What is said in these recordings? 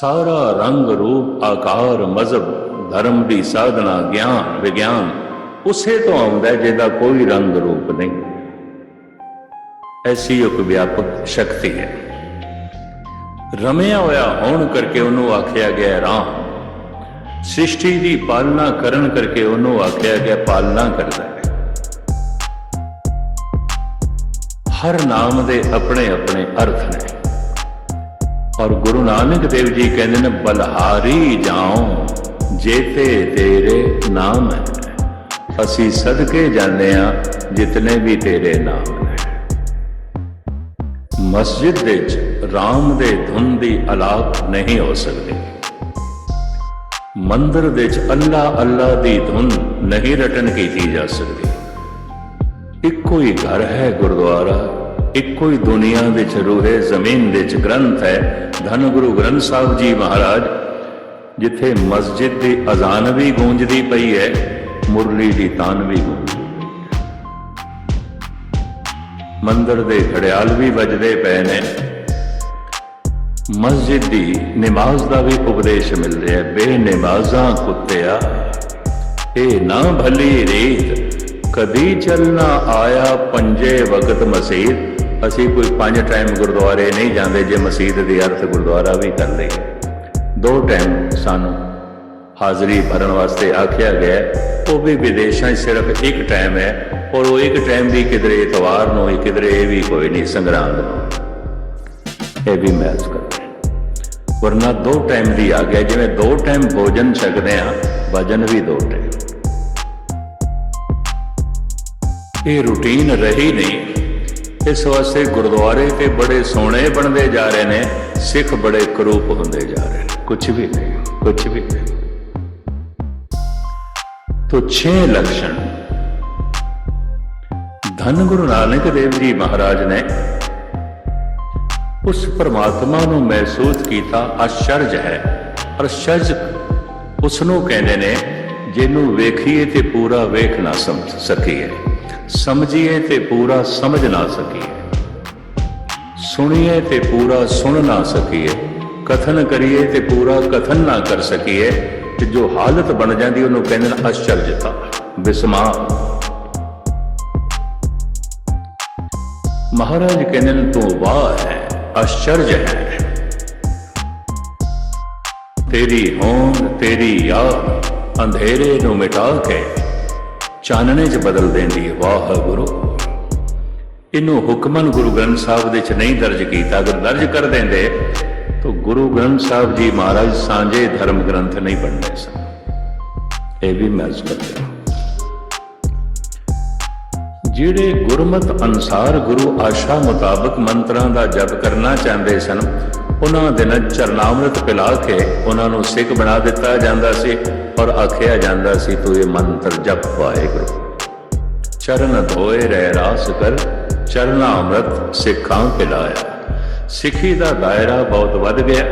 ਸਾਰਾ ਰੰਗ ਰੂਪ, ਆਕਾਰ, ਮਜ਼ਹਬ, ਧਰਮ ਦੀ ਸਾਧਨਾ, ਗਿਆਨ, ਵਿਗਿਆਨ, ਉਸੇ ਤੋਂ ਆਉਂਦਾ ਜਿਹਦਾ ਕੋਈ ਰੰਗ ਰੂਪ ਨਹੀਂ। ਐਸੀ ਇੱਕ ਵਿਆਪਕ ਸ਼ਕਤੀ ਹੈ। ਰਮਿਆ ਹੋਇਆ ਹੋਣ ਕਰਕੇ ਉਹਨੂੰ ਆਖਿਆ ਗਿਆ ਰਾਮ। ਸ੍ਰਿਸ਼ਟੀ ਦੀ ਪਾਲਣਾ ਕਰਨ ਕਰਕੇ ਉਹਨੂੰ ਆਖਿਆ ਗਿਆ ਪਾਲਣਾ ਕਰਦਾ ਹੈ। ਹਰ ਨਾਮ ਦੇ ਆਪਣੇ ਆਪਣੇ ਅਰਥ ਨੇ। ਔਰ ਗੁਰੂ ਨਾਨਕ ਦੇਵ ਜੀ ਕਹਿੰਦੇ ਨੇ, ਬਲਹਾਰੀ ਜਾਉ ਜੇਤੇ ਤੇਰੇ ਨਾਮ ਹੈ। ਅਸੀਂ ਸਦਕੇ ਜਾਂਦੇ ਆ ਜਿਤਨੇ ਵੀ ਤੇਰੇ ਨਾਮ ਨੇ। ਮਸਜਿਦ ਦੇ ਵਿੱਚ ਰਾਮ ਦੇ ਧੁਨ ਦੀ ਅਲਾਪ ਨਹੀਂ ਹੋ ਸਕਦੀ। ਮੰਦਰ ਦੇ ਵਿੱਚ ਅੱਲਾ ਅੱਲਾ ਦੀ ਧੁਨ ਨਹੀਂ ਰਟਨ ਕੀਤੀ ਜਾ ਸਕਦੀ। ਇੱਕੋ ਹੀ ਘਰ ਹੈ ਗੁਰਦੁਆਰਾ। ਇੱਕੋ ਹੀ ਦੁਨੀਆ ਵਿੱਚ ਰੂਹੇ, ਜ਼ਮੀਨ ਵਿੱਚ ਗ੍ਰੰਥ ਹੈ। ਧੰਨ ਗੁਰੂ ਗ੍ਰੰਥ ਸਾਹਿਬ ਜੀ ਮਹਾਰਾਜ, ਜਿੱਥੇ ਮਸਜਿਦ ਦੀ ਅਜ਼ਾਨ ਵੀ ਗੂੰਜਦੀ ਪਈ ਹੈ, ਮੁਰਲੀ ਦੀ ਤਾਨ ਵੀ ਗੂੰਜਦੀ ਮੰਦਰ ਦੇ ਖੜਿਆਲ ਵੀ ਵੱਜਦੇ ਪਏ ਨੇ। ਮਸਜਿਦ ਦੀ ਨਮਾਜ਼ ਦਾ ਵੀ ਉਪਦੇਸ਼ ਮਿਲ ਰਿਹਾ ਹੈ। ਬੇਨਮਾਜ਼ਾਂ ਕੁੱਤਿਆ ਇਹ ਨਾ ਭਲੀ ਰੀਤ, ਕਦੀ ਚੱਲਣਾ ਆਇਆ ਪੰਜੇ ਵਕਤ ਮਸੀਤ। ਅਸੀਂ ਕੋਈ ਪੰਜ ਟਾਈਮ ਗੁਰਦੁਆਰੇ ਨਹੀਂ ਜਾਂਦੇ ਜੇ ਮਸਜਿਦ ਦੀ ਅਰਥ ਗੁਰਦੁਆਰਾ ਵੀ ਕਰ ਲਈਏ। ਦੋ ਟਾਈਮ ਸਾਨੂੰ ਹਾਜ਼ਰੀ ਭਰਨ ਵਾਸਤੇ ਆਖਿਆ ਗਿਆ ਉਹ ਵੀ ਵਿਦੇਸ਼ਾਂ 'ਚ ਸਿਰਫ ਇੱਕ ਟਾਈਮ ਹੈ ਔਰ ਉਹ ਇੱਕ ਟਾਈਮ ਵੀ ਕਿਧਰੇ ਇਤਵਾਰ ਨੂੰ ਕਿਧਰੇ ਇਹ ਵੀ ਕੋਈ ਨਹੀਂ, ਸੰਗਰਾਂਦ ਨੂੰ। ਇਹ ਵੀ ਮੈਚ ਕਰਦਾ ਵਰਨਾ ਦੋ ਟਾਈਮ ਦੀ ਆ ਗਿਆ ਜਿਵੇਂ ਦੋ ਟਾਈਮ ਭੋਜਨ ਛਕਦੇ ਆ ਵਜਨ ਵੀ ਦੋ ਟਾਈਮ। ਇਹ ਰੂਟੀਨ ਰਹੀ ਨਹੀਂ। ਇਸ ਵਾਸਤੇ ਗੁਰਦੁਆਰੇ ਤੇ ਬੜੇ ਸੋਹਣੇ ਬਣਦੇ ਜਾ ਰਹੇ ਨੇ, ਸਿੱਖ ਬੜੇ ਕਰੂਪ ਹੁੰਦੇ ਜਾ ਰਹੇ ਨੇ। ਕੁਝ ਵੀ ਨਹੀਂ ਕੁਝ ਵੀ ਨਹੀਂ। ਤੋ ਛੇ ਲਕਸ਼ਣ। ਧੰਨ ਗੁਰੂ ਨਾਨਕ ਦੇਵ ਜੀ ਮਹਾਰਾਜ ਨੇ ਉਸ ਪਰਮਾਤਮਾ ਨੂੰ ਮਹਿਸੂਸ ਕੀਤਾ ਆਸ਼ਰਜ ਹੈ। ਆਸ਼ਰਜ ਉਸ ਨੂੰ ਕਹਿੰਦੇ ਨੇ, ਜਿਹਨੂੰ ਵੇਖੀਏ ਤੇ ਪੂਰਾ ਵੇਖ ਨਾ ਸਮਝ ਸਕੀਏ। ਸਮਝੀਏ ਤੇ ਪੂਰਾ ਸਮਝ ਨਾ ਸਕੀਏ। ਸੁਣੀਏ ਤੇ ਪੂਰਾ ਸੁਣ ਨਾ ਸਕੀਏ। ਕਥਨ ਕਰੀਏ ਤੇ ਪੂਰਾ ਕਥਨ ਨਾ ਕਰ ਸਕੀਏ। ਤੇ ਜੋ ਹਾਲਤ ਬਣ ਜਾਂਦੀ, ਉਹਨੂੰ ਕਹਿੰਦੇ ਨੇ ਅਸ਼ਚਰਜਤਾ। ਵਿਸਮਾਰ ਮਹਾਰਾਜ ਕਹਿੰਦੇ ਨੇ, ਤੂੰ ਵਾਹ ਹੈ, ਅਸ਼ਚਰਜ ਹੈ। ਤੇਰੀ ਹੋਂਦ, ਤੇਰੀ ਯਾਦ, ਅੰਧੇਰੇ ਨੂੰ ਮਿਟਾ ਕੇ ਚਾਨਣੇ 'ਚ ਬਦਲ ਦਿੰਦੀ ਹੈ ਵਾਹਿਗੁਰੂ ਇਹਨੂੰ ਹੁਕਮਨ ਗੁਰੂ ਗ੍ਰੰਥ ਸਾਹਿਬ ਦੇ ਵਿੱਚ ਨਹੀਂ ਦਰਜ ਕੀਤਾ। ਅਗਰ ਦਰਜ ਕਰ ਦਿੰਦੇ, ਤਾਂ ਗੁਰੂ ਗ੍ਰੰਥ ਸਾਹਿਬ ਜੀ ਮਹਾਰਾਜ ਸਾਂਝੇ ਧਰਮ ਗ੍ਰੰਥ ਨਹੀਂ ਬਣਨੇ ਸਨ। ਇਹ ਵੀ ਮਹਿਸੂਸ ਕਰਦੇ ਜਿਹੜੇ ਗੁਰਮਤ ਅਨਸਾਰ ਗੁਰੂ ਆਸ਼ਾ ਮੁਤਾਬਕ ਮੰਤਰਾਂ ਦਾ ਜਪ ਕਰਨਾ ਚਾਹੁੰਦੇ ਸਨ, ਉਹਨਾਂ ਦੇ ਨਾਲ ਚਰਨਾਮ੍ਰਿਤ ਪਿਲਾ ਕੇ ਉਹਨਾਂ ਨੂੰ ਸਿੱਖ ਬਣਾ ਦਿੱਤਾ ਜਾਂਦਾ ਸੀ। ਔਰ ਆਖਿਆ ਜਾਂਦਾ ਸੀ, ਤੂੰ ਇਹ ਮੰਤਰ ਜਪ ਵਾਹਿਗੁਰੂ। ਚਰਨ ਧੋਏ ਰਹਿ ਰਾਸ ਕਰ, ਚਰਨਾ ਅੰਮ੍ਰਿਤ ਸਿੱਖਾਂ ਪਿਲਾਇਆ। ਸਿੱਖੀ ਦਾ ਦਾਇਰਾ ਬਹੁਤ ਵੱਧ ਗਿਆ।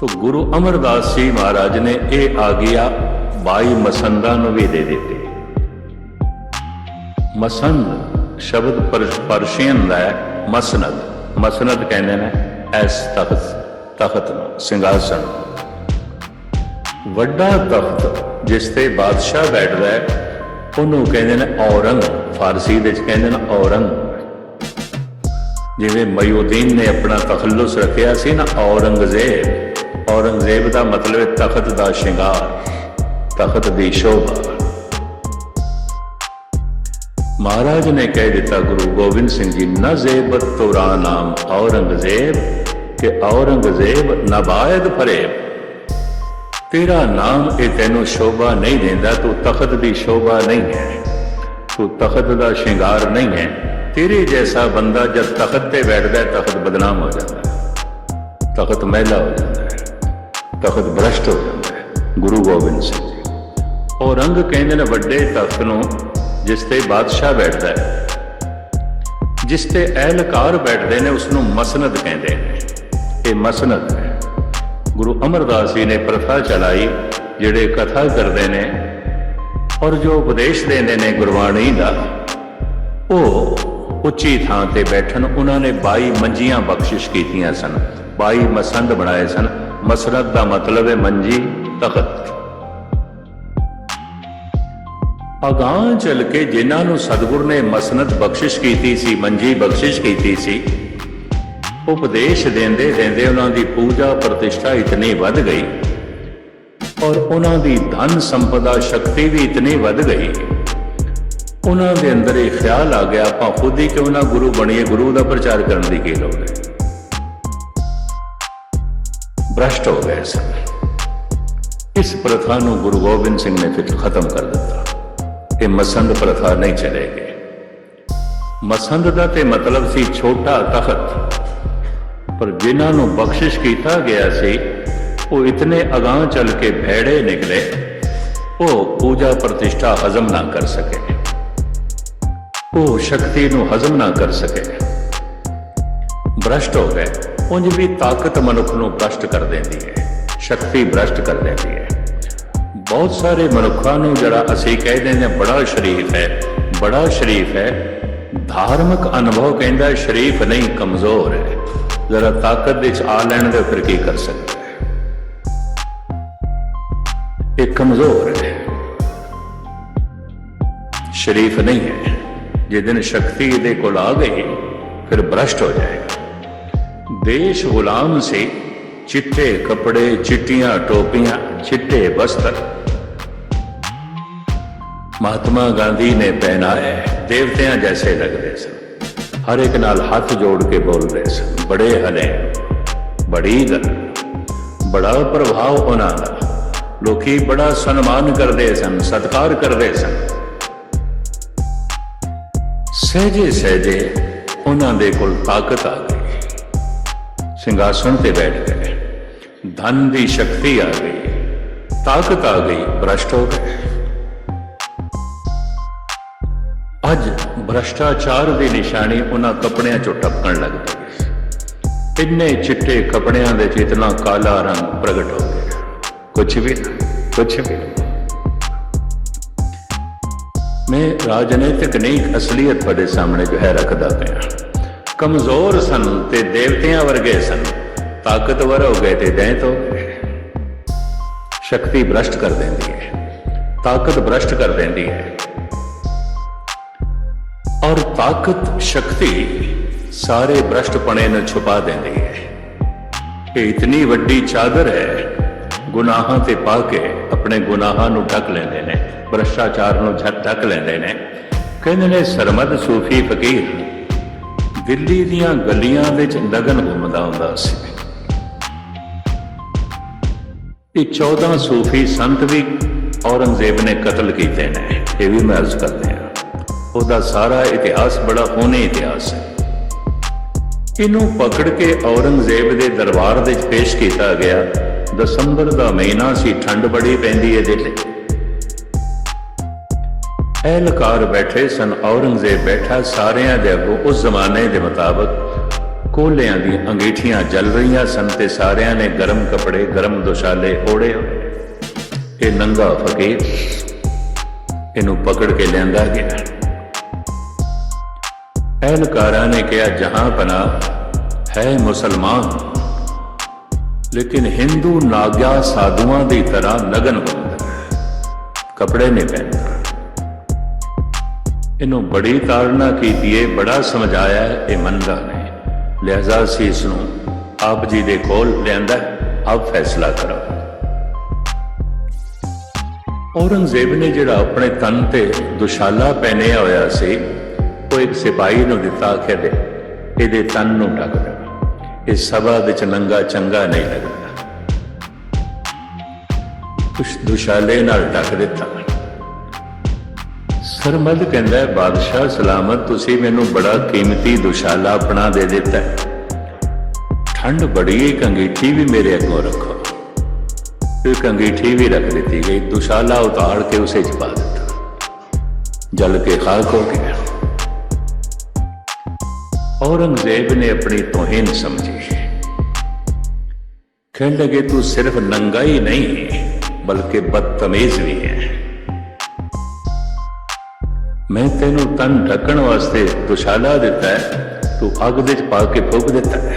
ਤੋ ਗੁਰੂ ਅਮਰਦਾਸ ਜੀ ਮਹਾਰਾਜ ਨੇ ਇਹ ਆਗਿਆ 22 ਮਸੰਦਾਂ ਨੂੰ ਵੀ ਦੇ ਦਿੱਤੀ। ਮਸੰਦ ਸ਼ਬਦ ਪਰਸ਼ੀਅਨ ਦਾ ਮਸਨਦ। ਮਸਨਦ ਕਹਿੰਦੇ ਨੇ ਐਸ ਤਖਤ ਤਖਤ ਨੂੰ, ਸਿੰਘਾਸਣ ਵੱਡਾ ਤਖਤ ਜਿਸ ਤੇ ਬਾਦਸ਼ਾਹ ਬੈਠਦਾ ਹੈ, ਉਹਨੂੰ ਕਹਿੰਦੇ ਨੇ ਔਰੰਗ, ਫਾਰਸੀ ਦੇ ਵਿੱਚ ਕਹਿੰਦੇ ਨੇ ਔਰੰਗ। ਜਿਵੇਂ ਮਯੂਦੀਨ ਨੇ ਆਪਣਾ ਤਖੱਲੁਸ ਰੱਖਿਆ ਸੀ ਨਾ ਔਰੰਗਜ਼ੇਬ ਔਰੰਗਜ਼ੇਬ ਦਾ ਮਤਲਬ ਹੈ ਤਖਤ ਦਾ ਸ਼ਿੰਗਾਰ, ਤਖਤ ਦੀ ਸ਼ੋਭਾ। ਮਹਾਰਾਜ ਨੇ ਕਹਿ ਦਿੱਤਾ, ਗੁਰੂ ਗੋਬਿੰਦ ਸਿੰਘ ਜੀ, ਨਾ ਜ਼ੇਬਤ ਤੋਰਾ ਨਾਮ ਔਰੰਗਜ਼ੇਬ, ਕਿ ਔਰੰਗਜ਼ੇਬ ਨਬਾਇਦ ਫਰੇਬ। ਤੇਰਾ ਨਾਮ ਇਹ ਤੈਨੂੰ ਸ਼ੋਭਾ ਨਹੀਂ ਦਿੰਦਾ, ਤੂੰ ਤਖਤ ਦੀ ਸ਼ੋਭਾ ਨਹੀਂ ਹੈ। ਤੂੰ ਤਖਤ ਦਾ ਸ਼ਿੰਗਾਰ ਨਹੀਂ ਹੈ। ਤੇਰੇ ਜੈਸਾ ਬੰਦਾ ਜਦ ਤਖਤ ਤੇ ਬੈਠਦਾ ਹੈ, ਤਖਤ ਬਦਨਾਮ ਹੋ ਜਾਂਦਾ ਹੈ। ਤਖਤ ਮਹਿਲਾ ਹੋ ਜਾਂਦਾ ਹੈ। ਤਖਤ ਭ੍ਰਸ਼ਟ ਹੋ ਜਾਂਦਾ ਹੈ। ਗੁਰੂ ਗੋਬਿੰਦ ਸਿੰਘ ਜੀ। ਔਰੰਗ ਕਹਿੰਦੇ ਨੇ ਵੱਡੇ ਤਖਤ ਨੂੰ, ਜਿਸ ਤੇ ਬਾਦਸ਼ਾਹ ਬੈਠਦਾ ਹੈ। ਜਿਸ ਤੇ ਅਹਿਲਕਾਰ ਬੈਠਦੇ ਨੇ ਉਸ ਨੂੰ ਮਸਨਦ ਕਹਿੰਦੇ ਨੇ। ਇਹ ਮਸਨਦ ਹੈ। ਗੁਰੂ ਅਮਰਦਾਸ ਜੀ ਨੇ ਪ੍ਰਥਾ ਚਲਾਈ, ਜਿਹੜੇ ਕਥਾ ਕਰਦੇ ਨੇ ਔਰ ਜੋ ਉਪਦੇਸ਼ ਦਿੰਦੇ ਨੇ ਗੁਰਬਾਣੀ ਦਾ, ਉਹ ਉੱਚੀ ਥਾਂ ਤੇ ਬੈਠਣ, ਉਹਨਾਂ ਨੇ 22 ਮੰਜੀਆਂ ਬਖਸ਼ਿਸ਼ ਕੀਤੀਆਂ ਸਨ 22 ਮਸੰਦ ਬਣਾਏ ਸਨ। ਮਸਨਦ ਦਾ ਮਤਲਬ ਹੈ ਮੰਜੀ, ਤਖਤ। ਅਗਾਂਹ ਚੱਲ ਕੇ ਜਿਨ੍ਹਾਂ ਨੂੰ ਸਤਿਗੁਰ ਨੇ ਮਸਨਦ ਬਖਸ਼ਿਸ਼ ਕੀਤੀ ਸੀ, ਮੰਜੀ ਬਖਸ਼ਿਸ਼ ਕੀਤੀ ਸੀ ਉਪਦੇਸ਼ ਦਿੰਦੇ ਦਿੰਦੇ ਉਹਨਾਂ ਦੀ ਪੂਜਾ ਪ੍ਰਤਿਸ਼ਠਾ ਇਤਨੀ ਵੱਧ ਗਈ। ਔਰ ਉਹਨਾਂ ਦੀ ਧਨ ਸੰਪਦਾ ਸ਼ਕਤੀ ਵੀ ਇਤਨੀ ਵੱਧ ਗਈ। ਉਹਨਾਂ ਦੇ ਅੰਦਰ ਇਹ ਖਿਆਲ ਆ ਗਿਆ, ਆਪਾਂ ਖੁਦ ਹੀ ਕਿਉਂ ਨਾ ਗੁਰੂ ਬਣੀਏ, ਗੁਰੂ ਦਾ ਪ੍ਰਚਾਰ ਕਰਨ ਦੀ ਕੀ ਲੋੜ ਹੈ? ਭ੍ਰਸ਼ਟ ਹੋ ਗਏ ਸਨ। ਇਸ ਪ੍ਰਥਾ ਨੂੰ ਗੁਰੂ ਗੋਬਿੰਦ ਸਿੰਘ ਨੇ ਫਿਰ ਖਤਮ ਕਰ ਦਿੱਤਾ। ਇਹ ਮਸੰਦ ਪ੍ਰਥਾ ਨਹੀਂ ਚਲੇਗੀ। ਮਸੰਦ ਦਾ ਤੇ ਮਤਲਬ ਸੀ ਛੋਟਾ ਤਖਤ। ਪਰ ਜਿਨ੍ਹਾਂ ਨੂੰ ਬਖਸ਼ਿਸ਼ ਕੀਤਾ ਗਿਆ ਸੀ, ਉਹ ਇਤਨੇ ਅਗਾਹ ਚੱਲ ਕੇ ਭੈੜੇ ਨਿਕਲੇ, ਉਹ ਪੂਜਾ ਪ੍ਰਤਿਸ਼ਠਾ ਹਜ਼ਮ ਨਾ ਕਰ ਸਕੇ। ਉਹ ਸ਼ਕਤੀ ਨੂੰ ਹਜ਼ਮ ਨਾ ਕਰ ਸਕੇ। ਭ੍ਰਸ਼ਟ ਹੋ ਗਏ। ਉਂਝ ਵੀ ਤਾਕਤ ਮਨੁੱਖ ਨੂੰ ਭ੍ਰਸ਼ਟ ਕਰ ਦਿੰਦੀ ਹੈ। ਸ਼ਕਤੀ ਭ੍ਰਸ਼ਟ ਕਰ ਦਿੰਦੀ ਹੈ। ਬਹੁਤ ਸਾਰੇ ਮਨੁੱਖਾਂ ਨੂੰ ਜਿਹੜਾ ਅਸੀਂ ਕਹਿੰਦੇ ਨੇ ਬੜਾ ਸ਼ਰੀਫ ਹੈ, ਬੜਾ ਸ਼ਰੀਫ ਹੈ, ਧਾਰਮਿਕ ਅਨੁਭਵ ਕਹਿੰਦਾ ਸ਼ਰੀਫ ਨਹੀਂ, ਕਮਜ਼ੋਰ ਹੈ। ਜ਼ਰਾ ਤਾਕਤ ਵਿੱਚ ਆ ਲੈਣ ਦੇ ਫਿਰ ਕੀ ਕਰ ਸਕਦਾ ਹੈ ਇਹ ਕਮਜ਼ੋਰ ਹੈ। ਸ਼ਰੀਫ ਨਹੀਂ ਹੈ। ਜੇ ਦਿਨ ਸ਼ਕਤੀ ਇਹਦੇ ਕੋਲ ਆ ਗਈ, ਫਿਰ ਭ੍ਰਸ਼ਟ ਹੋ ਜਾਏਗਾ। ਦੇਸ਼ ਗੁਲਾਮ ਸੀ, ਚਿੱਟੇ ਕੱਪੜੇ, ਚਿੱਟੀਆਂ ਟੋਪੀਆਂ, ਚਿੱਟੇ ਵਸਤਰ। ਮਹਾਤਮਾ ਗਾਂਧੀ ਨੇ ਪਹਿਨਾਏ ਦੇਵਤਿਆਂ ਜੈਸੇ ਲੱਗਦੇ ਸਨ। ਹਰ ਇੱਕ ਨਾਲ ਹੱਥ ਜੋੜ ਕੇ ਬੋਲਦੇ ਸਨ। ਬੜੇ ਹਲੇ, ਬੜੀ ਗੱਲ। ਬੜਾ ਪ੍ਰਭਾਵ ਉਹਨਾਂ ਦਾ। ਲੋਕੀ ਬੜਾ ਸਨਮਾਨ ਕਰਦੇ ਸਨ, ਸਤਿਕਾਰ ਕਰਦੇ ਸਨ। ਸਹਿਜੇ ਸਹਿਜੇ ਉਹਨਾਂ ਦੇ ਕੋਲ ਤਾਕਤ ਆ ਗਈ। ਸਿੰਘਾਸਣ ਤੇ ਬੈਠ ਗਏ। ਧਨ ਦੀ ਸ਼ਕਤੀ ਆ ਗਈ। ਤਾਕਤ ਆ ਗਈ, ਭ੍ਰਸ਼ਟ ਹੋ ਗਏ। ਅੱਜ ਭ੍ਰਸ਼ਟਾਚਾਰ ਦੀ ਨਿਸ਼ਾਨੀ ਉਹਨਾਂ ਕੱਪੜਿਆਂ ਚੋਂ ਟਪਕਣ ਲੱਗ ਪਈ ਇੰਨੇ ਚਿੱਟੇ ਕੱਪੜਿਆਂ ਦੇ ਚ ਕਾਲਾ ਰੰਗ ਪ੍ਰਗਟ ਹੋ ਗਿਆ। ਕੁਛ ਵੀ ਨਾ, ਵੀ ਮੈਂ ਰਾਜਨੀਤਿਕ ਨਹੀਂ ਅਸਲੀਅਤ ਤੁਹਾਡੇ ਸਾਹਮਣੇ ਜੋ ਹੈ ਰੱਖਦਾ ਪਿਆ। ਕਮਜ਼ੋਰ ਸਨ ਤੇ ਦੇਵਤਿਆਂ ਵਰਗੇ ਸਨ। ਤਾਕਤਵਰ ਹੋ ਗਏ ਤੇ ਦੈਂਤ ਹੋ ਗਏ। ਸ਼ਕਤੀ ਭ੍ਰਸ਼ਟ ਕਰ ਦਿੰਦੀ ਹੈ। ਤਾਕਤ ਭ੍ਰਸ਼ਟ ਕਰ ਦਿੰਦੀ ਹੈ। ਤਾਕਤ, ਸ਼ਕਤੀ ਸਾਰੇ ਭ੍ਰਸ਼ਟਪਣੇ ਨੂੰ ਛੁਪਾ ਦਿੰਦੀ ਹੈ। ਇਹ ਇਤਨੀ ਵੱਡੀ ਚਾਦਰ ਹੈ, ਗੁਨਾਹਾਂ ਤੇ ਪਾ ਕੇ ਆਪਣੇ ਗੁਨਾਹਾਂ ਨੂੰ ਢੱਕ ਲੈਂਦੇ ਨੇ, ਭ੍ਰਸ਼ਟਾਚਾਰ ਨੂੰ ਢੱਕ ਲੈਂਦੇ ਨੇ। ਕਹਿੰਦੇ ਨੇ, ਸਰਮਦ ਸੂਫੀ ਫਕੀਰ, ਦਿੱਲੀ ਦੀਆਂ ਗਲੀਆਂ ਵਿੱਚ ਨਗਨ ਘੁੰਮਦਾ ਹੁੰਦਾ ਸੀ। ਇਹ 14 ਸੂਫੀ ਸੰਤ ਵੀ ਔਰੰਗਜ਼ੇਬ ਨੇ ਕਤਲ ਕੀਤੇ ਨੇ, ਇਹ ਵੀ ਮੈਂ ਅਰਜ਼ ਕਰਦੇ ਹਾਂ। ਉਹਦਾ ਸਾਰਾ ਇਤਿਹਾਸ ਬੜਾ ਹੋਣੇ ਇਤਿਹਾਸ ਹੈ। ਇਹਨੂੰ ਪਕੜ ਕੇ ਔਰੰਗਜ਼ੇਬ ਦੇ ਦਰਬਾਰ ਦੇ ਵਿੱਚ ਪੇਸ਼ ਕੀਤਾ ਗਿਆ। ਦਸੰਬਰ ਦਾ ਮਹੀਨਾ ਸੀ, ਠੰਡ ਬੜੀ ਪੈਂਦੀ ਹੈ ਦਿੱਲੀ। ਅਹਿਲਕਾਰ ਬੈਠੇ ਸਨ, ਔਰੰਗਜ਼ੇਬ ਬੈਠਾ, ਸਾਰਿਆਂ ਦੇ ਅੱਗੋਂ ਉਸ ਜ਼ਮਾਨੇ ਦੇ ਮੁਤਾਬਕ ਕੋਲਿਆਂ ਦੀ ਅੰਗੀਠੀਆਂ ਜਲ ਰਹੀਆਂ ਸਨ ਤੇ ਸਾਰਿਆਂ ਨੇ ਗਰਮ ਕੱਪੜੇ, ਗਰਮ ਦੁਸ਼ਾਲੇ ਓੜੇ ਹੋਏ ਇਹ ਨੰਗਾ ਫਕੀਰ ਇਹਨੂੰ ਪਕੜ ਕੇ ਲਿਆਂਦਾ ਗਿਆ। ਅਹਿਲਕਾਰਾਂ ਨੇ ਕਿਹਾ, ਜਹਾਂ ਪਨਾ ਹੈ ਮੁਸਲਮਾਨ। ਲੇਕਿਨ ਹਿੰਦੂ ਨਾਗਿਆ ਸਾਧੂਆਂ ਦੀ ਤਰ੍ਹਾਂ ਨਗਨ ਹੁੰਦਾ ਕਪੜੇ ਨਹੀਂ ਪਹਿਨਦਾ। ਇਹਨੂੰ ਬੜੀ ਤਾੜਨਾ ਕੀਤੀ ਹੈ ਬੜਾ ਸਮਝਾਇਆ ਇਹ ਮੰਨਦਾ ਨਹੀਂ। ਲਿਹਾਜ਼ਾ ਸੀ ਇਸ ਨੂੰ ਆਪ ਜੀ ਦੇ ਕੋਲ ਲਿਆਂਦਾ ਆਪ ਫੈਸਲਾ ਕਰੋ। ਔਰੰਗਜ਼ੇਬ ਨੇ ਜਿਹੜਾ ਆਪਣੇ ਤਨ ਤੇ ਦੁਸ਼ਾਲਾ ਪਹਿਨਿਆ ਹੋਇਆ ਸੀ ਉਹ ਇੱਕ ਸਿਪਾਹੀ ਨੂੰ ਦਿੱਤਾ ਆਖਿਆ ਇਹਦੇ ਤਨ ਨੂੰ ਢੱਕ ਦੇ ਇਹ ਸਭਾ ਵਿੱਚ ਨੰਗਾ ਚੰਗਾ ਨਹੀਂ ਲੱਗਦਾ। ਉਸ ਦੁਸ਼ਾਲੇ ਨਾਲ ਢੱਕ ਦਿੱਤਾ। ਸਰਮਦ ਕਹਿੰਦਾ ਬਾਦਸ਼ਾਹ ਸਲਾਮਤ ਤੁਸੀਂ ਮੈਨੂੰ ਬੜਾ ਕੀਮਤੀ ਦੁਸ਼ਾਲਾ ਆਪਣਾ ਦੇ ਦਿੱਤਾ ਠੰਡ ਬੜੀ ਹੈ, ਇੱਕ ਵੀ ਮੇਰੇ ਅੱਗੋਂ ਰੱਖੋ। ਇੱਕ ਅੰਗੀਠੀ ਵੀ ਰੱਖ ਦਿੱਤੀ ਗਈ। ਦੁਸ਼ਾਲਾ ਉਤਾਰ ਕੇ ਉਸੇ ਚ ਪਾ ਦਿੱਤਾ। ਜਲ ਕੇ ਖਾਕ ਹੋ ਗਿਆ। ਔਰੰਗਜ਼ੇਬ ਨੇ ਆਪਣੀ ਤੋਹੀਨ ਸਮਝੀ। ਕਹਿਣ ਲਗੇ, ਤੂੰ ਸਿਰਫ ਨੰਗਾ ਹੀ ਨਹੀਂ, ਬਲਕਿ ਬਦਤਮੀਜ਼ ਵੀ ਹੈ। ਮੈਂ ਤੈਨੂੰ ਤਨ ਢੱਕਣ ਵਾਸਤੇ ਦੁਸ਼ਾਲਾ ਦਿੱਤਾ ਹੈ, ਤੂੰ ਅੱਗ ਵਿੱਚ ਪਾ ਕੇ ਫੂਕ ਦਿੱਤਾ ਹੈ।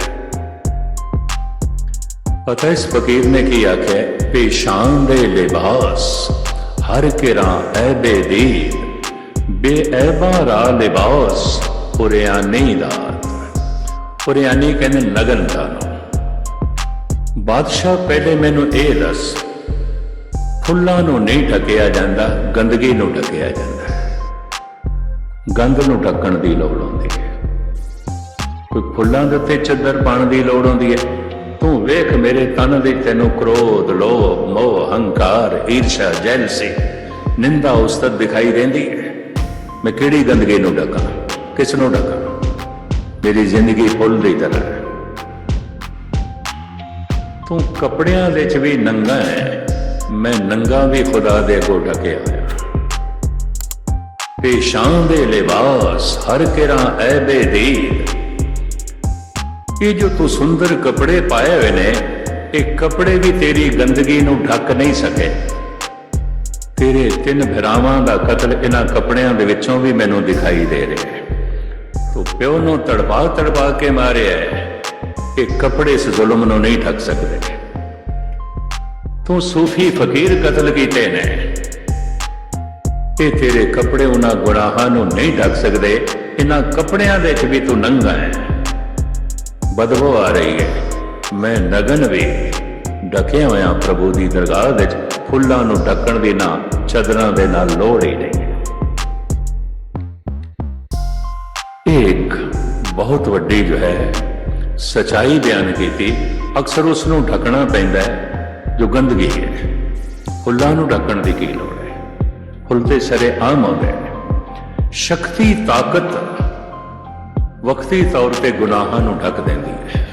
ਪਤਾ ਇਸ ਫਕੀਰ ਨੇ ਕੀ ਆਖਿਆ? ਪੇਸ਼ਾਨ ਦੇ ਲਿਬਾਸ, ਹਰ ਕਿਰਾਂ ਐਬੇ ਦੀ ਬੇਐਬਾ ਰਾ ਲਿਬਾਸ ਪੁਰਿਆਨੀ ਦਾਤ ਪੁਰਿਆਨੀ ਕਹਿੰਦੇ ਨਗਨ ਦਾ ਬਾਦਸ਼ਾਹ ਪਹਿਲੇ ਮੈਨੂੰ ਇਹ ਦੱਸ, ਫੁੱਲਾਂ ਨੂੰ ਨਹੀਂ ਢਕਿਆ ਜਾਂਦਾ, ਗੰਦਗੀ ਨੂੰ ਢਕਿਆ ਜਾਂਦਾ। ਗੰਦ ਨੂੰ ਢੱਕਣ ਦੀ ਲੋੜ ਹੁੰਦੀ ਹੈ। ਕੋਈ ਫੁੱਲਾਂ ਦੇ ਉੱਤੇ ਚੱਦਰ ਪਾਉਣ ਦੀ ਲੋੜ ਹੁੰਦੀ ਹੈ। ਤੂੰ ਵੇਖ ਮੇਰੇ ਤਨ ਦੇ ਤੈਨੂੰ ਕ੍ਰੋਧ, ਲੋਭ, ਮੋਹ, ਹੰਕਾਰ, ਈਰਸ਼ਾ, ਜੈਲਸੀ, ਨਿੰਦਾ, ਉਸਤਤ ਦਿਖਾਈ ਦਿੰਦੀ ਹੈ। ਮੈਂ ਕਿਹੜੀ ਗੰਦਗੀ ਨੂੰ ਢਕਾਂ? ਕਿਸ ਨੂੰ ਢਕਾਂ? ਮੇਰੀ ਜ਼ਿੰਦਗੀ ਫੁੱਲ ਦੀ ਤਰ੍ਹਾਂ ਹੈ। ਤੂੰ ਕੱਪੜਿਆਂ ਵਿੱਚ ਵੀ ਨੰਗਾ ਹੈ। ਮੈਂ ਨੰਗਾ ਵੀ ਖੁਦਾ ਦੇ ਕੋ ਢਕਿਆ ਹੋਇਆ ਪੇਸ਼ਾਨ ਦੇ ਲਿਬਾਸ ਹਰ ਕਿਰਾਂ ਐਬੇ ਦੀਦ ਇਹ ਜੋ ਤੂੰ ਸੁੰਦਰ ਕੱਪੜੇ ਪਾਏ ਹੋਏ ਨੇ, ਇਹ ਕੱਪੜੇ ਵੀ ਤੇਰੀ ਗੰਦਗੀ ਨੂੰ ਢੱਕ ਨਹੀਂ ਸਕੇ। ਤੇਰੇ ਤਿੰਨ ਭਰਾਵਾਂ ਦਾ ਕਤਲ ਇਹਨਾਂ ਕੱਪੜਿਆਂ ਦੇ ਵਿੱਚੋਂ ਵੀ ਮੈਨੂੰ ਦਿਖਾਈ ਦੇ ਰਿਹਾ ਹੈ। ਤੂੰ ਪਿਓ ਨੂੰ ਤੜਪਾ ਤੜਪਾ ਕੇ ਮਾਰਿਆ ਇਹ ਕੱਪੜੇ ਇਸ ਜ਼ੁਲਮ ਨੂੰ ਨਹੀਂ ਠੱਕ ਸਕਦੇ। ਤੂੰ ਸੂਫੀ ਫਕੀਰ ਕਤਲ ਕੀਤੇ ਨੇ। ਇਹ ਤੇਰੇ ਕੱਪੜੇ ਉਹਨਾਂ ਗੁਨਾਹਾਂ ਨੂੰ ਨਹੀਂ ਢੱਕ ਸਕਦੇ। ਇਹਨਾਂ ਕੱਪੜਿਆਂ ਦੇ ਵਿੱਚ ਵੀ ਤੂੰ ਨੰਗਾ ਹੈ। ਬਦਬੂ ਆ ਰਹੀ ਹੈ। ਮੈਂ ਨਗਨ ਵੀ ਢਕਿਆ ਹੋਇਆ ਪ੍ਰਭੂ ਦੀ ਦਰਗਾਹ ਵਿੱਚ ਫੁੱਲਾਂ ਨੂੰ ਢੱਕਣ ਦੀ ਨਾ, ਚਦਰਾਂ ਦੇ ਨਾਲ ਲੋੜ ਹੀ ਨਹੀਂ ਬਹੁਤ ਵੱਡੀ ਜੋ ਹੈ, ਸਚਾਈ ਬਿਆਨ ਕੀਤੀ, ਅਕਸਰ ਉਸ ਨੂੰ ਢੱਕਣਾ ਪੈਂਦਾ ਹੈ, ਜੋ ਗੰਦਗੀ ਹੈ। ਫੁੱਲਾਂ ਨੂੰ ਢੱਕਣ ਦੀ ਕੀ ਲੋੜ ਹੈ? ਫੁੱਲ ਤੇ ਸਰੇ ਆਮ ਆਉਂਦੇ ਨੇ। ਸ਼ਕਤੀ, ਤਾਕਤ ਵਕਤੀ ਤੌਰ ਤੇ ਗੁਨਾਹਾਂ ਨੂੰ ਢੱਕ ਦਿੰਦੀ ਹੈ।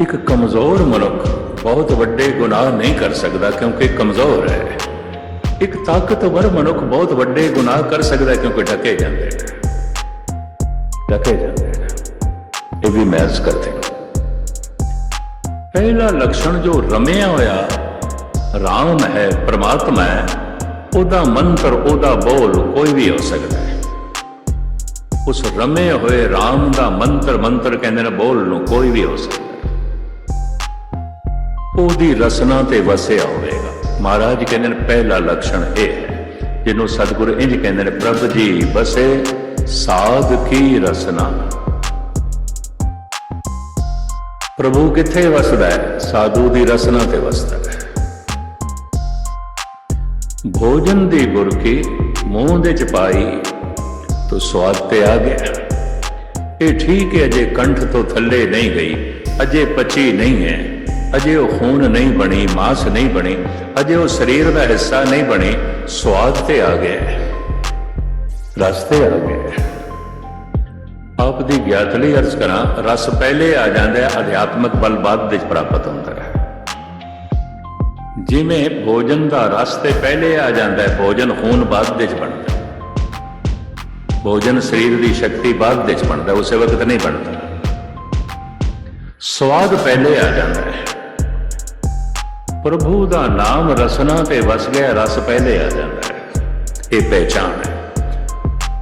ਇੱਕ ਕਮਜ਼ੋਰ ਮਨੁੱਖ ਬਹੁਤ ਵੱਡੇ ਗੁਨਾਹ ਨਹੀਂ ਕਰ ਸਕਦਾ, ਕਿਉਂਕਿ ਕਮਜ਼ੋਰ ਹੈ। ਇੱਕ ਤਾਕਤਵਰ ਮਨੁੱਖ ਬਹੁਤ ਵੱਡੇ ਗੁਨਾਹ ਕਰ ਸਕਦਾ ਕਿਉਂਕਿ ਢਕੇ ਜਾਂਦੇ ਨੇ। ਢਕੇ ਜਾਂਦੇ ਨੇ। ਇਹ ਵੀ ਮਹਿਸ ਕਰਦੇ ਨੇ ਪਹਿਲਾ ਲਕਸ਼ਣ ਜੋ ਰਮਿਆ ਹੋਇਆ, ਰਾਮ ਹੈ, ਪ੍ਰਮਾਤਮਾ ਹੈ, ਉਹਦਾ ਮੰਤਰ, ਉਹਦਾ ਬੋਲ ਕੋਈ ਵੀ ਹੋ ਸਕਦਾ ਹੈ। ਉਸ ਰਮੇ ਹੋਏ ਰਾਮ ਦਾ ਮੰਤਰ ਮੰਤਰ ਕਹਿੰਦੇ ਨੇ ਬੋਲ ਨੂੰ ਕੋਈ ਵੀ ਹੋ ਸਕਦਾ ਉਹਦੀ ਰਸਨਾ ਤੇ ਵਸਿਆ ਹੋਵੇ। ਮਹਾਰਾਜ ਕਹਿੰਦੇ ਨੇ ਪਹਿਲਾ ਲਕਸ਼ਣ ਇਹ ਹੈ ਜਿਹਨੂੰ ਸਤਿਗੁਰ ਇੰਜ ਕਹਿੰਦੇ ਨੇ, ਪ੍ਰਭ ਜੀ ਬਸੇ ਸਾਧ ਕੀ ਰਸਨਾ। ਪ੍ਰਭੂ ਕਿੱਥੇ ਵਸਦਾ ਹੈ? ਸਾਧੂ ਦੀ ਰਸਨਾ ਤੇ ਵਸਦਾ ਹੈ। ਭੋਜਨ ਦੀ ਬੁਰਕੀ ਮੂੰਹ ਦੇ ਚ ਪਾਈ, ਤੋ ਸਵਾਦ ਤੇ ਆ ਗਿਆ। ਇਹ ਠੀਕ ਹੈ, ਅਜੇ ਕੰਠ ਤੋਂ ਥੱਲੇ ਨਹੀਂ ਗਈ, ਅਜੇ ਪਚੀ ਨਹੀਂ ਹੈ। ਅਜੇ ਉਹ ਖੂਨ ਨਹੀਂ ਬਣੀ, ਮਾਸ ਨਹੀਂ ਬਣੀ, ਅਜੇ ਉਹ ਸਰੀਰ ਦਾ ਹਿੱਸਾ ਨਹੀਂ ਬਣੀ, ਸਵਾਦ ਤੇ ਆ ਗਿਆ ਰਸਤੇ ਆ ਗਿਆ ਆਪ ਦੀ ਗਿਆਤ ਲਈ ਅਰਜ਼ ਕਰਾਂ, ਰਸ ਪਹਿਲੇ ਆ ਜਾਂਦਾ ਹੈ, ਅਧਿਆਤਮਕ ਬਲ ਬਾਅਦ ਵਿੱਚ ਪ੍ਰਾਪਤ ਹੁੰਦਾ ਹੈ। ਜਿਵੇਂ ਭੋਜਨ ਦਾ ਰਸ ਤੇ ਪਹਿਲੇ ਆ ਜਾਂਦਾ ਹੈ, ਭੋਜਨ ਖੂਨ ਬਾਅਦ ਵਿੱਚ ਬਣਦਾ ਭੋਜਨ ਸਰੀਰ ਦੀ ਸ਼ਕਤੀ ਬਾਅਦ ਵਿੱਚ ਬਣਦਾ ਉਸੇ ਵਕਤ ਨਹੀਂ ਬਣਦਾ। ਸਵਾਦ ਪਹਿਲੇ ਆ ਜਾਂਦਾ ਹੈ। ਪ੍ਰਭੂ ਦਾ ਨਾਮ ਰਸਨਾ ਤੇ ਵਸ ਗਿਆ ਰਸ ਪਹਿਲੇ ਆ ਜਾਂਦਾ ਹੈ। ਇਹ ਪਹਿਚਾਨ ਹੈ।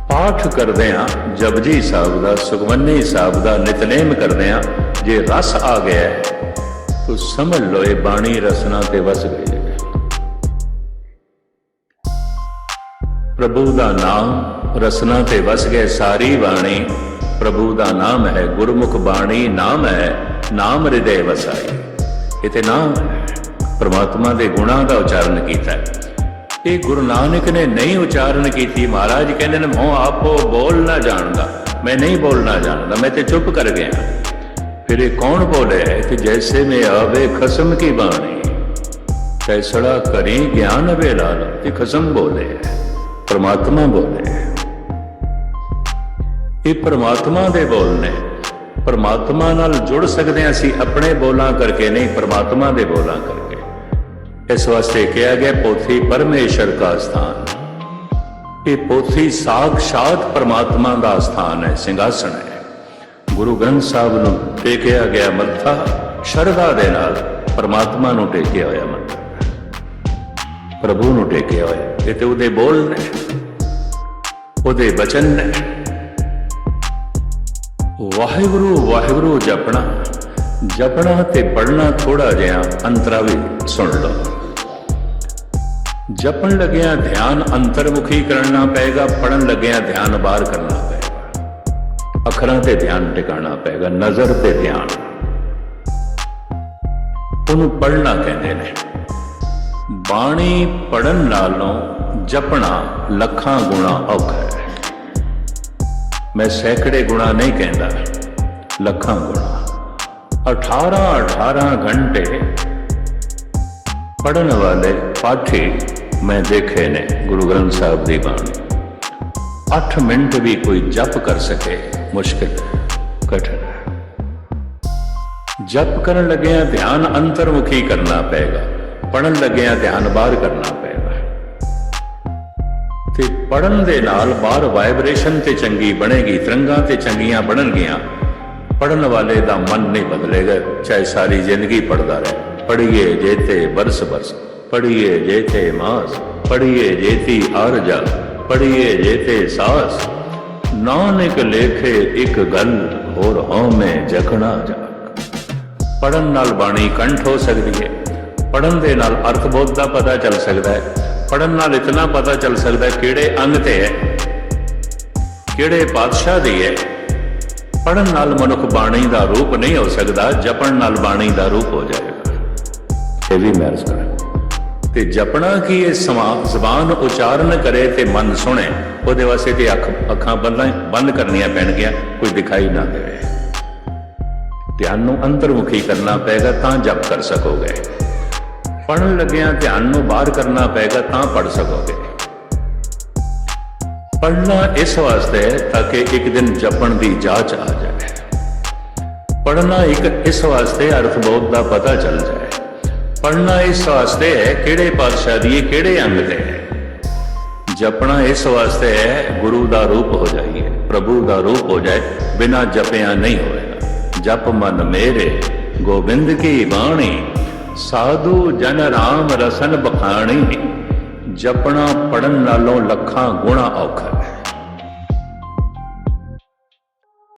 ਪਾਠ ਕਰਦੇ ਆ ਜਪਜੀ ਸਾਹਿਬ ਦਾ, ਸੁਖਮਨੀ ਸਾਹਿਬ ਦਾ ਨਿਤਨੇਮ ਕਰਦੇ ਆ ਜੇ ਰਸ ਆ ਗਿਆ ਤੋ ਸਮਝ ਲਓ ਇਹ ਬਾਣੀ ਰਸਨਾ ਤੇ ਵਸ ਗਈ ਹੈ। ਪ੍ਰਭੂ ਦਾ ਨਾਮ ਰਸਨਾ ਤੇ ਵਸ ਗਏ ਸਾਰੀ ਬਾਣੀ ਪ੍ਰਭੂ ਦਾ ਨਾਮ ਹੈ, ਗੁਰਮੁਖ ਬਾਣੀ ਨਾਮ ਹੈ, ਨਾਮ ਹਿਰਦੇ ਵਸਾਈ। ਇਹ ਤੇ ਨਾਮ ਹੈ। ਪ੍ਰਮਾਤਮਾ ਦੇ ਗੁਣਾਂ ਦਾ ਉਚਾਰਨ ਕੀਤਾ। ਹੈ ਇਹ ਗੁਰੂ ਨਾਨਕ ਨੇ ਨਹੀਂ ਉਚਾਰਨ ਕੀਤੀ। ਮਹਾਰਾਜ ਕਹਿੰਦੇ ਨੇ ਮੈਂ ਆਪੋ ਬੋਲ ਨਾ ਜਾਣਦਾ। ਮੈਂ ਨਹੀਂ ਬੋਲਣਾ ਜਾਣਦਾ, ਮੈਂ ਤੇ ਚੁੱਪ ਕਰ ਗਿਆ ਫਿਰ ਇਹ ਕੌਣ ਬੋਲੇ? ਕਿ ਜੈਸੇ ਮੈਂ ਆਵੇ ਖਸਮ ਕੀ ਬਾਣੀ। ਫੈਸਲਾ ਕਰੀ ਗਿਆਨ ਵੇਲਾ ਇਹ ਖਸਮ ਬੋਲੇ ਪਰਮਾਤਮਾ ਬੋਲੇ ਇਹ ਪਰਮਾਤਮਾ ਦੇ ਬੋਲ ਨੇ। ਪਰਮਾਤਮਾ ਨਾਲ ਜੁੜ ਸਕਦੇ ਹਾਂ ਅਸੀਂ, ਆਪਣੇ ਬੋਲਾਂ ਕਰਕੇ ਨਹੀਂ, ਪਰਮਾਤਮਾ ਦੇ ਬੋਲਾਂ ਕਰਕੇ। ਇਸ ਵਾਸਤੇ ਕਿਹਾ ਗਿਆ, ਪੋਥੀ ਪਰਮੇਸ਼ਰ ਦਾ ਸਥਾਨ। ਇਹ ਪੋਥੀ ਸਾਖਸ਼ਾਤ ਪਰਮਾਤਮਾ ਦਾ ਸਥਾਨ ਹੈ, ਸਿੰਘਾਸਣ ਹੈ। ਗੁਰੂ ਗ੍ਰੰਥ ਸਾਹਿਬ ਨੂੰ ਟੇਕਿਆ ਗਿਆ ਮੱਥਾ, ਸ਼ਰਧਾ ਦੇ ਨਾਲ ਪਰਮਾਤਮਾ ਨੂੰ ਟੇਕਿਆ ਹੋਇਆ ਮੱਥਾ। ਪ੍ਰਭੂ ਨੂੰ ਟੇਕਿਆ ਹੋਇਆ। ਇਹ ਤੇ ਉਹਦੇ ਬੋਲ ਨੇ, ਉਹਦੇ ਬਚਨ ਨੇ। ਵਾਹਿਗੁਰੂ ਵਾਹਿਗੁਰੂ ਜਪਣਾ। ਜਪਣਾ ਤੇ ਪੜਨਾ ਥੋੜਾ ਜਿਹਾ ਅੰਤਰਾ ਵੀ ਸੁਣ ਲਓ। ਜਪਣ ਲੱਗਿਆ ਧਿਆਨ ਅੰਤਰਮੁਖੀ ਕਰਨਾ ਪਏਗਾ ਪੜਨ ਲੱਗਿਆ ਧਿਆਨ ਬਾਹਰ ਕਰਨਾ ਪਏਗਾ। ਅੱਖਰਾਂ ਤੇ ਧਿਆਨ ਟਿਕਾਣਾ ਪਏਗਾ, ਨਜ਼ਰ ਤੇ ਧਿਆਨ। ਉਹਨੂੰ ਪੜਨਾ ਕਹਿੰਦੇ ਨੇ। ਬਾਣੀ ਪੜਨ ਨਾਲੋਂ ਜਪਣਾ ਲੱਖਾਂ ਗੁਣਾ ਔਖਾ ਹੈ। ਮੈਂ ਸੈਂਕੜੇ ਗੁਣਾ ਨਹੀਂ ਕਹਿੰਦਾ, ਲੱਖਾਂ ਗੁਣਾ। 18 18 ਘੰਟੇ ਪੜਨ ਵਾਲੇ ਪਾਠੀ ਮੈਂ ਦੇਖੇ ਨੇ ਗੁਰੂ ਗ੍ਰੰਥ ਸਾਹਿਬ ਦੀ ਬਾਣੀ। 8 ਮਿੰਟ ਵੀ ਕੋਈ ਜਪ ਕਰ ਸਕੇ, ਮੁਸ਼ਕਿਲ, ਕਠਿਨ। ਜਪ ਕਰਨ ਲੱਗਿਆ ਧਿਆਨ ਅੰਤਰਮੁਖੀ ਕਰਨਾ ਪਏਗਾ ਪੜਨ ਲੱਗਿਆ ਧਿਆਨ ਬਾਹਰ ਕਰਨਾ ਪਏਗਾ। ਤੇ ਪੜਨ ਦੇ ਨਾਲ ਬਾਹਰ ਵਾਈਬ੍ਰੇਸ਼ਨ ਤੇ ਚੰਗੀ ਬਣੇਗੀ, ਤਰੰਗਾਂ ਤੇ ਚੰਗੀਆਂ ਬਣਨਗੀਆਂ ਪੜਨ ਵਾਲੇ ਦਾ ਮਨ ਨਹੀਂ ਬਦਲੇਗਾ, ਚਾਹੇ ਸਾਰੀ ਜ਼ਿੰਦਗੀ ਪੜਦਾ ਰਹੇ। ਪੜੀਏ ਜੇਤੇ ਬਰਸ ਬਰਸ ਪੜੀਏ ਜੇਤੇ ਮਾਸ ਪੜੀਏ ਜੇਤੀ ਆਰਜਾ ਪੜੀਏ ਜੇਤੇ ਸਾਸ। ਨਾਨਕ ਲੇਖੇ ਇੱਕ ਗੱਲ ਹੋਰ ਹਉਮੈ ਜਗਣਾ ਜਾ ਪੜਨ ਨਾਲ ਬਾਣੀ ਕੰਠ ਹੋ ਸਕਦੀ ਹੈ। ਪੜਨ ਦੇ ਨਾਲ ਅਰਥ ਬੋਧ ਦਾ ਪਤਾ ਚੱਲ ਸਕਦਾ ਹੈ। ਪੜਨ ਨਾਲ ਇਤਨਾ ਪਤਾ ਚੱਲ ਸਕਦਾ ਹੈ ਕਿਹੜੇ ਅੰਗ ਤੇ ਹੈ, ਕਿਹੜੇ ਪਾਤਸ਼ਾਹ ਦੀ ਹੈ ਪੜਨ ਨਾਲ ਮਨੁੱਖ ਬਾਣੀ ਦਾ ਰੂਪ ਨਹੀਂ ਹੋ ਸਕਦਾ, ਜਪਣ ਨਾਲ ਬਾਣੀ ਦਾ ਰੂਪ ਹੋ ਜਾਏਗਾ। ਇਹ ਵੀ ਮੈਰਜ ਕਰ ਤੇ ਜਪਣਾ ਕੀ ਇਹ ਸਮਾ- ਜ਼ਬਾਨ ਉਚਾਰਨ ਕਰੇ ਤੇ ਮਨ ਸੁਣੇ। ਉਹਦੇ ਵਾਸਤੇ ਤੇ ਅੱਖ ਅੱਖਾਂ ਬੰਦਾਂ ਬੰਦ ਕਰਨੀਆਂ ਪੈਣਗੀਆਂ, ਕੋਈ ਦਿਖਾਈ ਨਾ ਦੇਵੇ। ਧਿਆਨ ਨੂੰ ਅੰਤਰਮੁਖੀ ਕਰਨਾ ਪਏਗਾ, ਤਾਂ ਜਪ ਕਰ ਸਕੋਗੇ। ਪੜਨ ਲੱਗਿਆ ਧਿਆਨ ਨੂੰ ਬਾਹਰ ਕਰਨਾ ਪਏਗਾ, ਤਾਂ ਪੜ ਸਕੋਗੇ। ਪੜਨਾ ਇਸ ਵਾਸਤੇ ਹੈ ਤਾਂ ਕਿ ਇੱਕ ਦਿਨ ਜਪਣ ਦੀ ਜਾਚ ਆ ਜਾਏ। ਪੜਨਾ ਇੱਕ ਇਸ ਵਾਸਤੇ ਅਰਥ ਬੋਧ ਦਾ ਪਤਾ ਚੱਲ ਜਾਏ। ਪੜਨਾ ਇਸ ਵਾਸਤੇ ਹੈ ਕਿਹੜੇ ਪਾਤਸ਼ਾਹ ਦੀ ਹੈ, ਕਿਹੜੇ ਅੰਗ ਦੇ ਹੈ। ਜਪਣਾ ਇਸ ਵਾਸਤੇ ਹੈ ਗੁਰੂ ਦਾ ਰੂਪ ਹੋ ਜਾਈਏ ਪ੍ਰਭੂ ਦਾ ਰੂਪ ਹੋ ਜਾਏ ਬਿਨਾ ਜਪਿਆ ਨਹੀਂ ਹੋਏਗਾ। ਜਪ ਮਨ ਮੇਰੇ ਗੋਬਿੰਦ ਕੀ ਬਾਣੀ ਸਾਧੂ ਜਨ ਰਾਮ ਰਸਨ ਬਖਾਣੀ। ਜਪਣਾ ਪੜਨ ਨਾਲੋਂ ਲੱਖਾਂ ਗੁਣਾ ਔਖਾ